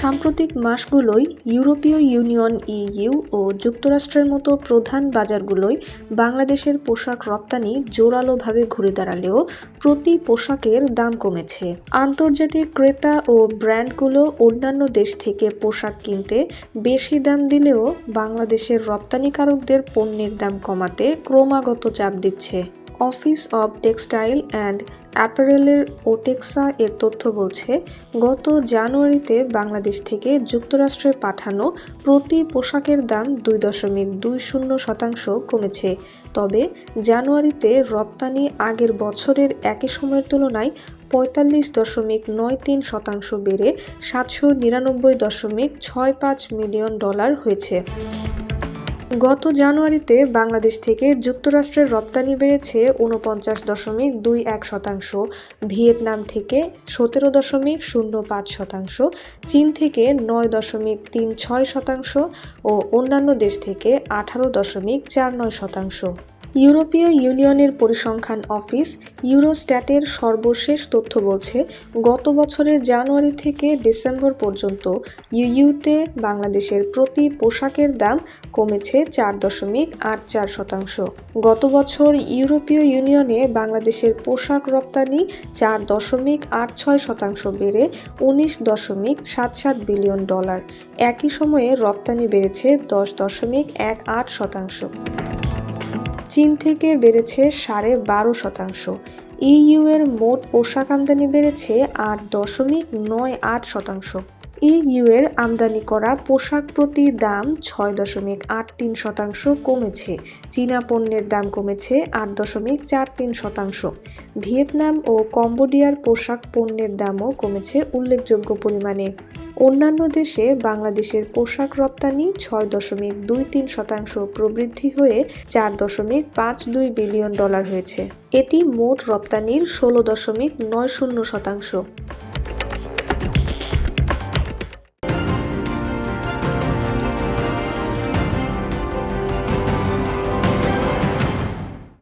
সাম্প্রতিক মাসগুলোয় ইউরোপীয় union, EU ও যুক্তরাষ্ট্রের মতো প্রধান বাজারগুলোয় বাংলাদেশের পোশাক রপ্তানি জোরালোভাবে ঘুরে দাঁড়ালেও প্রতি পোশাকের দাম কমেছে। আন্তর্জাতিক ক্রেতা ও ব্র্যান্ডগুলো অন্যান্য দেশ থেকে পোশাক কিনতে বেশি দাম দিলেও বাংলাদেশের রপ্তানিকারকদের পণ্যের দাম কমাতে ক্রমাগত চাপ দিচ্ছে। অফিস অব টেক্সটাইল অ্যান্ড অ্যাপারেলের ওটেক্সা এর তথ্য বলছে, গত জানুয়ারিতে বাংলাদেশ থেকে যুক্তরাষ্ট্রে পাঠানো প্রতি পোশাকের দাম দুই দশমিক দুই শূন্য শতাংশ কমেছে। তবে জানুয়ারিতে রপ্তানি আগের বছরের একই সময়ের তুলনায় পঁয়তাল্লিশ দশমিক নয় তিন শতাংশ বেড়ে সাতশো নিরানব্বই দশমিক ছয় পাঁচ মিলিয়ন ডলার হয়েছে। গত জানুয়ারিতে বাংলাদেশ থেকে যুক্তরাষ্ট্রের রপ্তানি বেড়েছে উনপঞ্চাশ দশমিক দুই এক শতাংশ, ভিয়েতনাম থেকে সতেরো দশমিক শূন্য পাঁচ শতাংশ, চীন থেকে নয় দশমিক তিন ছয় শতাংশ ও অন্যান্য দেশ থেকে আঠারো দশমিক চার নয় শতাংশ। ইউরোপীয় ইউনিয়নের পরিসংখ্যান অফিস ইউরোস্ট্যাটের সর্বশেষ তথ্য বলছে, গত বছরের জানুয়ারি থেকে ডিসেম্বর পর্যন্ত ইউইউতে বাংলাদেশের প্রতি পোশাকের দাম কমেছে চার দশমিক আট চার শতাংশ। গত বছর ইউরোপীয় ইউনিয়নে বাংলাদেশের পোশাক রপ্তানি চার দশমিক আট ছয় শতাংশ বেড়ে উনিশ দশমিক সাত সাত বিলিয়ন ডলার। একই সময়ে রপ্তানি বেড়েছে দশ দশমিক এক আট শতাংশ। চীন থেকে বেড়েছে সাড়ে বারো শতাংশ। ইইউ এর মোট পোশাক আমদানি বেড়েছে আট দশমিক নয় আট শতাংশ। ইইউ এর আমদানি করা পোশাক প্রতি দাম ছয় দশমিক আট তিন শতাংশ কমেছে। চীনা পণ্যের দাম কমেছে আট দশমিক চার তিন শতাংশ। ভিয়েতনাম ও কম্বোডিয়ার পোশাক পণ্যের দামও কমেছে উল্লেখযোগ্য পরিমাণে। অন্যান্য দেশে বাংলাদেশের পোশাক রপ্তানি ছয় দশমিক দুই তিন শতাংশ প্রবৃদ্ধি হয়ে চার দশমিক পাঁচ দুই বিলিয়ন ডলার হয়েছে। এটি মোট রপ্তানির ষোলো দশমিক নয় শূন্য শতাংশ।